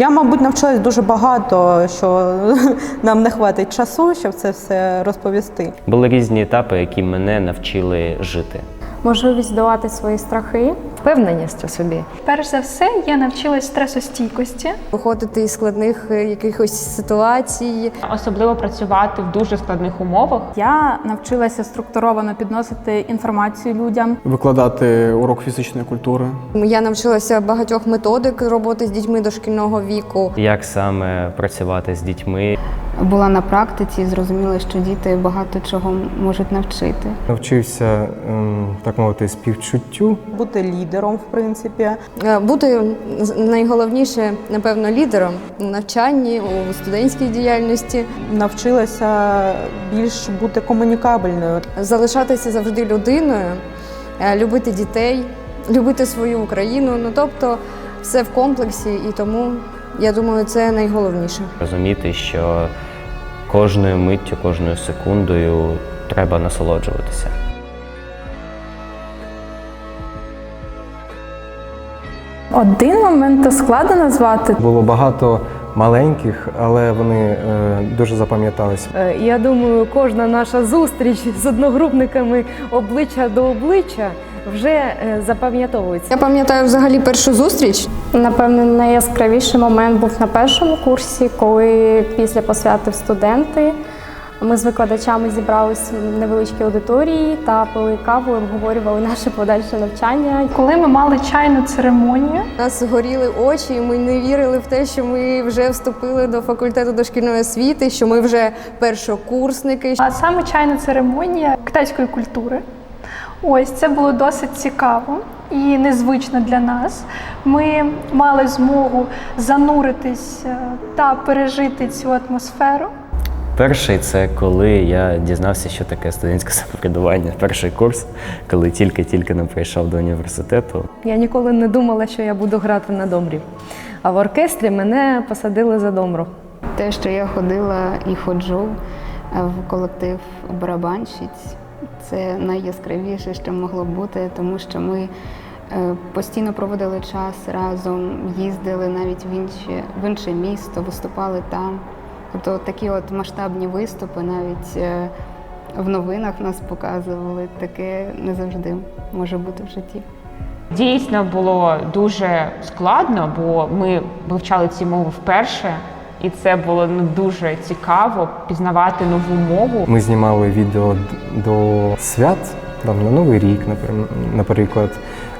Я, мабуть, навчилась дуже багато, що нам не хватить часу, щоб це все розповісти. Були різні етапи, які мене навчили жити. Можливість долати свої страхи. Впевненість у собі. Перш за все, я навчилась стресостійкості. виходити із складних е, якихось ситуацій. особливо працювати в дуже складних умовах. Я навчилася структуровано підносити інформацію людям. викладати урок фізичної культури. Я навчилася багатьох методик роботи з дітьми дошкільного віку. Як саме працювати з дітьми, була на практиці і зрозуміла, що діти багато чого можуть навчити. Навчився, ем, так мовити, співчуттю. Бути лідером, в принципі. Е, Бути найголовніше, напевно, лідером у навчанні, у студентській діяльності, Навчилася більш бути комунікабельною. залишатися завжди людиною, е, любити дітей, любити свою Україну. Ну тобто, все в комплексі, і тому я думаю, це найголовніше. розуміти, що кожною миттю, кожною секундою треба насолоджуватися. Один момент то складно назвати. Було багато маленьких, але вони е, дуже запам'яталися. Е, Я думаю, кожна наша зустріч з одногрупниками обличчя до обличчя вже е, запам'ятовується. Я пам'ятаю взагалі першу зустріч. Напевно, найяскравіший момент був на першому курсі, коли після посвяти студенти ми з викладачами зібрались в невеличкій аудиторії та пили каву, і обговорювали наше подальше навчання. Коли ми мали чайну церемонію, У нас горіли очі, і ми не вірили в те, що ми вже вступили до факультету дошкільної освіти, що ми вже першокурсники. а саме чайна церемонія китайської культури. Ось це було досить цікаво і незвично для нас. Ми мали змогу зануритись е, та пережити цю атмосферу. Перший це коли я дізнався, що таке студентське самоврядування. Перший курс, коли тільки-тільки не прийшов до університету. Я ніколи не думала, що я буду грати на домрі. А в оркестрі мене посадили за домру. Те, що я ходила і ходжу е, в колектив барабанщиць, це найяскравіше, що могло бути, тому що ми е, постійно проводили час разом, їздили навіть в інше, в інше місто, виступали там. Тобто такі от масштабні виступи навіть е, в новинах нас показували. Таке не завжди може бути в житті. Дійсно було дуже складно, бо ми вивчали ці мови вперше, і це було ну, дуже цікаво пізнавати нову мову. Ми знімали відео до свят, там на Новий рік, наприклад,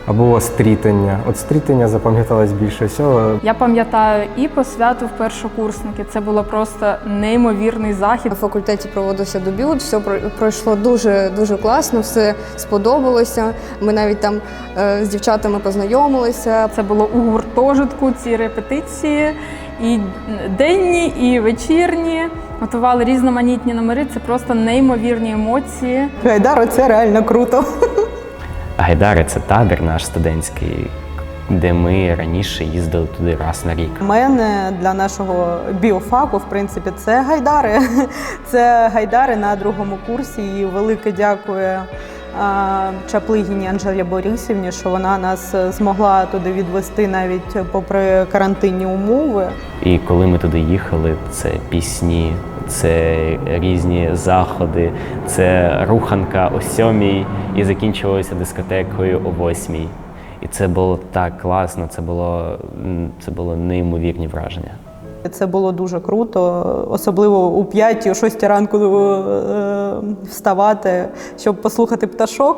або стрітення. От стрітення запам'яталось більше всього. Я пам'ятаю і посвяту в першокурсники. Це було просто неймовірний захід. На факультеті проводився дебют, все про- пройшло дуже дуже класно, все сподобалося. Ми навіть там е, з дівчатами познайомилися. Це було у гуртожитку ці репетиції, і денні, і вечірні. Готували різноманітні номери. Це просто неймовірні емоції. Гайдаро, це реально круто. Гайдари це табір наш студентський, де ми раніше їздили туди раз на рік. У мене для нашого біофаку, в принципі, це гайдари. Це гайдари на другому курсі. І велике дякую Чаплигіні Анжелі Борисівні, що вона нас е, змогла туди відвести навіть попри карантинні умови. І коли ми туди їхали, це пісні, це різні заходи, це руханка о сьомій і закінчувалося дискотекою о восьмій. І це було так класно, це було, це було неймовірні враження. Це було дуже круто, особливо у п'ятій, о шостій ранку е, вставати, щоб послухати пташок.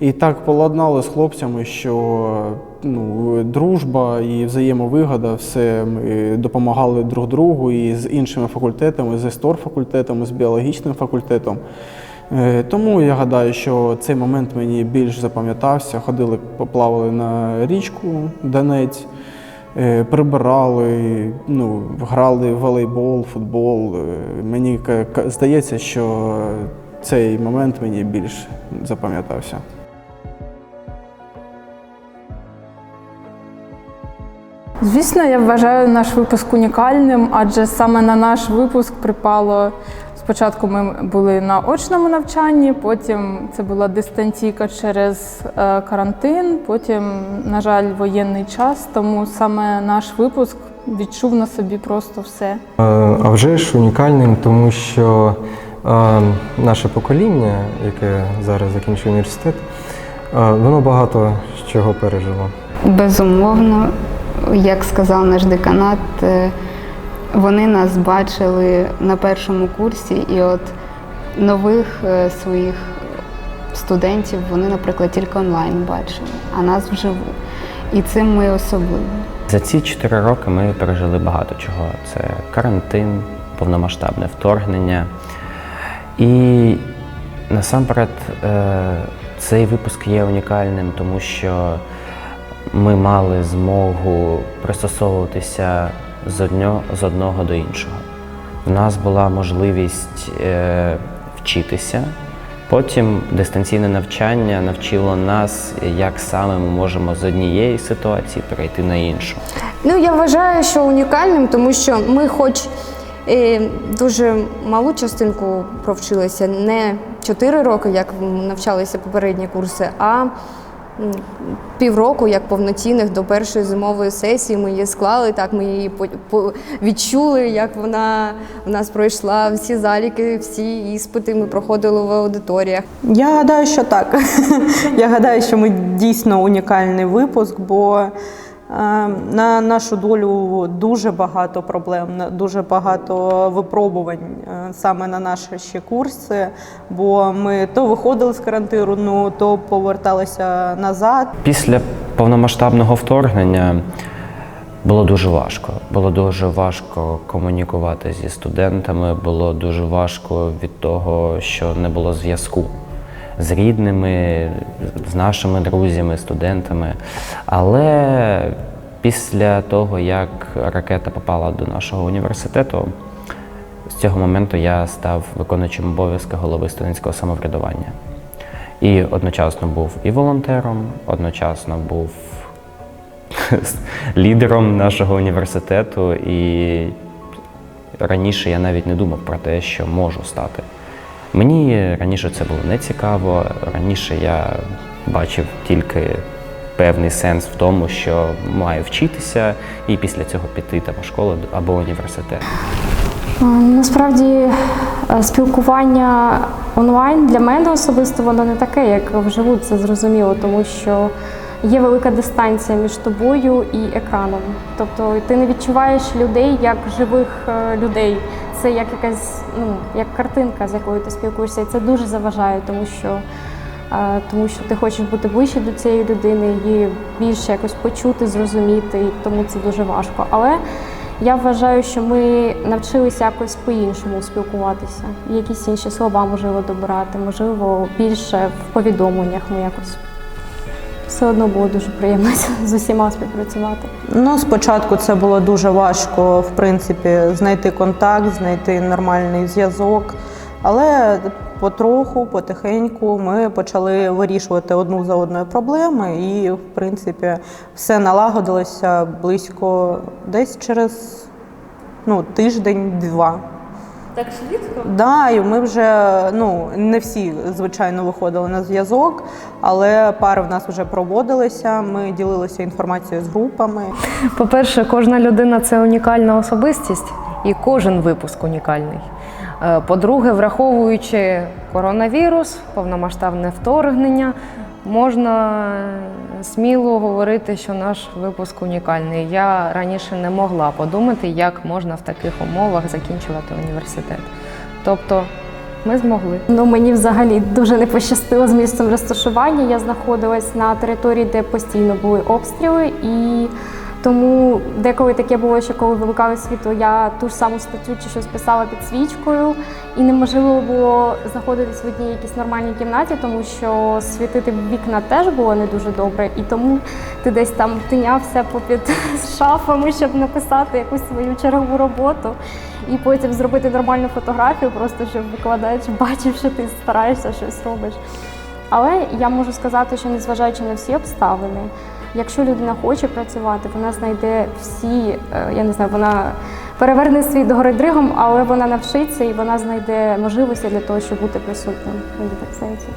І так поладнали з хлопцями, що ну, дружба і взаємовигода, все ми допомагали друг другу і з іншими факультетами, з історфакультетом, з біологічним факультетом. Е, Тому я гадаю, що цей момент мені більш запам'ятався. Ходили, поплавали на річку Донець, е, прибирали, ну, грали в волейбол, футбол. Е, Мені здається, що цей момент мені більш запам'ятався. Звісно, я вважаю наш випуск унікальним, адже саме на наш випуск припало. Спочатку ми були на очному навчанні, потім це була дистанційка через е, карантин, потім, на жаль, воєнний час. Тому саме наш випуск відчув на собі просто все. Е, А вже ж унікальним, тому що е, наше покоління, яке зараз закінчує університет, е, воно багато з чого пережило. Безумовно, як сказав наш деканат, е, вони нас бачили на першому курсі, і от нових е, своїх студентів вони, наприклад, тільки онлайн бачили, а нас вживу. І цим ми особливі. За ці чотири роки ми пережили багато чого. Це карантин, повномасштабне вторгнення. І насамперед е, цей випуск є унікальним, тому що ми мали змогу пристосовуватися з однього, з одного до іншого. В нас була можливість е, вчитися. Потім дистанційне навчання навчило нас, як саме ми можемо з однієї ситуації перейти на іншу. Ну, я вважаю, що унікальним, тому що ми, хоч е, дуже малу частинку провчилися, не 4 роки, як навчалися попередні курси, а півроку, як повноцінних до першої зимової сесії. Ми її склали, так ми її відчули, як вона в нас пройшла всі заліки, всі іспити ми проходили в аудиторіях. Я гадаю, що так. Я гадаю, що ми дійсно унікальний випуск, бо на нашу долю дуже багато проблем, дуже багато випробувань е, саме на наші ще курси. Бо ми то виходили з карантину, то поверталися назад. Після повномасштабного вторгнення було дуже важко. Було дуже важко комунікувати зі студентами, було дуже важко від того, що не було зв'язку з рідними, з нашими друзями, студентами. Але після того, як ракета попала до нашого університету, з цього моменту я став виконуючим обов'язки голови студентського самоврядування. І одночасно був і волонтером, одночасно був лідером нашого університету. І раніше я навіть не думав про те, що можу стати. Мені раніше це було не цікаво. Раніше я бачив тільки певний сенс в тому, що маю вчитися і після цього піти там у школу або університет. Насправді е, спілкування онлайн для мене особисто воно не таке, як вживу, це зрозуміло, тому що є велика дистанція між тобою і екраном. Тобто ти не відчуваєш людей як живих е, людей. Це як якась ну, як картинка, з якою ти спілкуєшся, і це дуже заважає, тому що, тому що ти хочеш бути ближче до цієї людини, її більше якось почути, зрозуміти, і тому це дуже важко. Але я вважаю, що ми навчилися якось по-іншому спілкуватися. Якісь інші слова можливо добирати, можливо, більше в повідомленнях ми якось. Все одно було дуже приємно з усіма співпрацювати. Ну, спочатку це було дуже важко, в принципі, знайти контакт, знайти нормальний зв'язок. Але потроху, потихеньку ми почали вирішувати одну за одною проблеми, і, в принципі, все налагодилося близько десь через ну, тиждень-два. Так швидко? Да, і ми вже ну не всі, звичайно, виходили на зв'язок, але пари в нас вже проводилися. Ми ділилися інформацією з групами. По-перше, кожна людина це унікальна особистість, і кожен випуск унікальний. Е, По-друге, враховуючи коронавірус, повномасштабне вторгнення, можна сміло говорити, що наш випуск унікальний. Я раніше не могла подумати, як можна в таких умовах закінчувати університет. Тобто ми змогли. Ну мені взагалі дуже не пощастило з місцем розташування. Я знаходилась на території, де постійно були обстріли, і тому деколи таке було, що коли вимикали світло, я ту ж саму статтю чи щось писала під свічкою, і неможливо було знаходитись в одній якійсь нормальній кімнаті, тому що світити вікна теж було не дуже добре, і тому ти десь там тинявся попід шафами, щоб написати якусь свою чергову роботу. І потім зробити нормальну фотографію, просто щоб викладач бачив, що ти стараєшся щось робиш. Але я можу сказати, що незважаючи на всі обставини, якщо людина хоче працювати, вона знайде всі, е, я не знаю, вона переверне світ до гори дригом, але вона навчиться і вона знайде можливості для того, щоб бути присутнім. Так здається.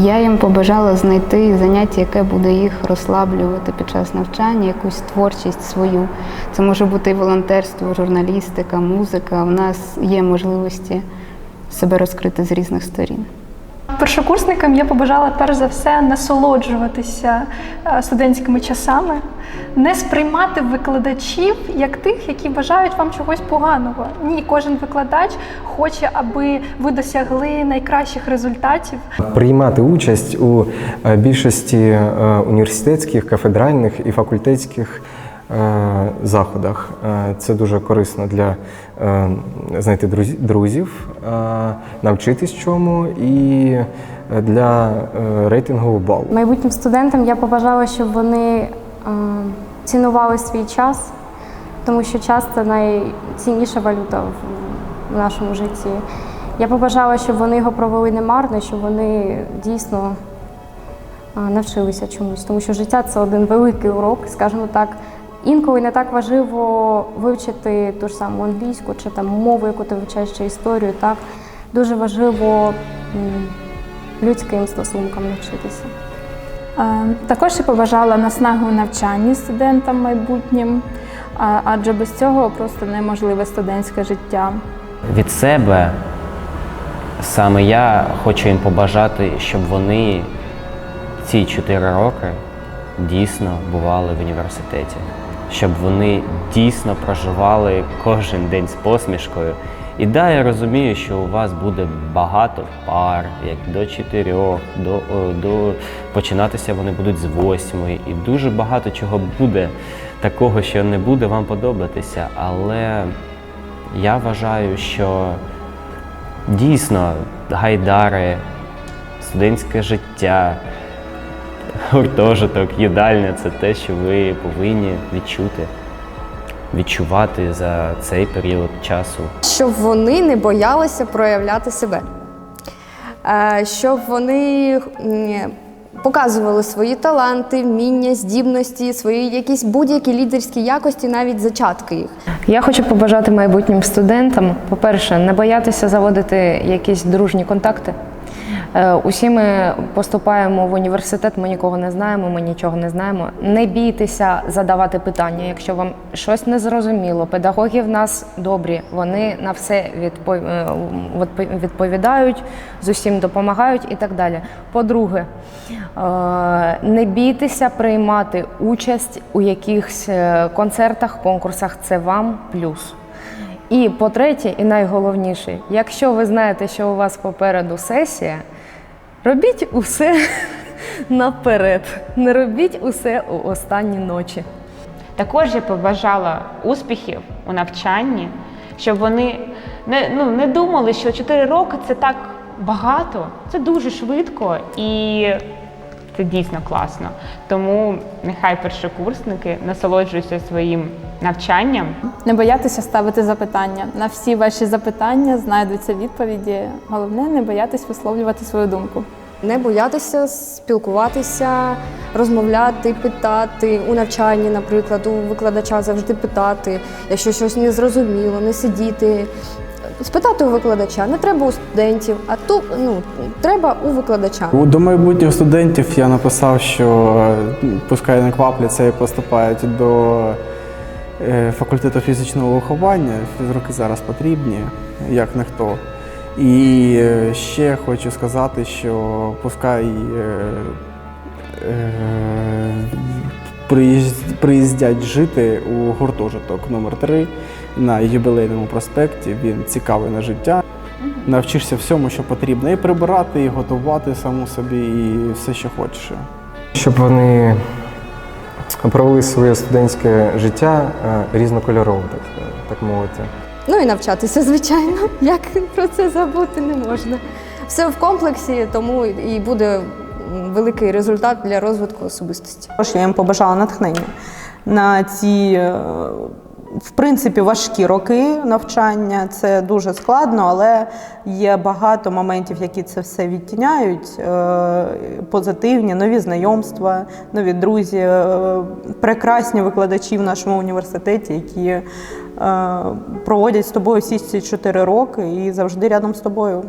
Я їм побажала знайти заняття, яке буде їх розслаблювати під час навчання, якусь творчість свою. Це може бути і волонтерство, журналістика, музика. У нас є можливості себе розкрити з різних сторін. Першокурсникам я побажала перш за все насолоджуватися е, студентськими часами, не сприймати викладачів як тих, які бажають вам чогось поганого. Ні, кожен викладач хоче, аби ви досягли найкращих результатів. Приймати участь у е, більшості е, університетських, кафедральних і факультетських заходах. Е, Це дуже корисно для е, знайти друзів, е, навчитись чому і для рейтингового балу. Майбутнім студентам я побажала, щоб вони цінували свій час, тому що час це найцінніша валюта в, нашому житті. Я побажала, щоб вони його провели немарно, щоб вони дійсно навчилися чомусь, тому що життя це один великий урок, скажімо так. Інколи не так важливо вивчити ту ж саму англійську чи там мову, яку ти вивчаєш, чи історію. Так дуже важливо людським стосункам навчитися. Також я побажала наснаги у навчанні студентам майбутнім, адже без цього просто неможливе студентське життя. Від себе саме я хочу їм побажати, щоб вони ці чотири роки дійсно бували в університеті, щоб вони дійсно проживали кожен день з посмішкою. І да, я розумію, що у вас буде багато пар, як до чотирьох, до, до починатися вони будуть з восьмої, і дуже багато чого буде такого, що не буде вам подобатися. Але я вважаю, що дійсно гайдари, студентське життя, гуртожиток, їдальня це те, що ви повинні відчути, відчувати за цей період часу. щоб вони не боялися проявляти себе, Е, щоб вони показували свої таланти, вміння, здібності, свої якісь будь-які лідерські якості, навіть зачатки їх. Я хочу побажати майбутнім студентам, по-перше, не боятися заводити якісь дружні контакти. Е, Усі ми поступаємо в університет, ми нікого не знаємо, ми нічого не знаємо. Не бійтеся задавати питання, якщо вам щось не зрозуміло. Педагоги в нас добрі, вони на все е, відповідають, з усім допомагають і так далі. По-друге, е, не бійтеся приймати участь у якихось концертах, конкурсах. Це вам плюс. І по-третє, і найголовніше, якщо ви знаєте, що у вас попереду сесія, робіть усе наперед. Не робіть усе у останні ночі. Також я побажала успіхів у навчанні, щоб вони не, ну, не думали, що 4 роки це так багато, це дуже швидко і це дійсно класно. Тому нехай першокурсники насолоджуються своїм навчанням. Не боятися ставити запитання. На всі ваші запитання знайдуться відповіді. Головне не боятись висловлювати свою думку. Не боятися спілкуватися, розмовляти, питати у навчанні, наприклад, у викладача завжди питати, якщо щось не зрозуміло, не сидіти. Спитати у викладача, не треба у студентів, а ту ну треба у викладача. У- До майбутніх студентів я написав, що е, пускай не квапляться і поступають до е, факультету фізичного виховання. Фізруки зараз потрібні, як ніхто. І е, ще хочу сказати, що пускай е, е, приїзд- приїздять жити у гуртожиток номер 3 на юбілейному проспекті. Він цікавий на життя. Навчишся всьому, що потрібно, і прибирати, і готувати саму собі, і все, що хочеш. Щоб вони провели своє студентське життя різнокольорово, так, так мовити. Ну і навчатися, звичайно. Як про це забути не можна. Все в комплексі, тому і буде великий результат для розвитку особистості. Що я їм побажала натхнення на ці, е, в принципі, важкі роки навчання. Це дуже складно, але є багато моментів, які це все відтіняють. Е, Позитивні, нові знайомства, нові друзі, е, прекрасні викладачі в нашому університеті, які е, проводять з тобою всі ці чотири роки і завжди рядом з тобою.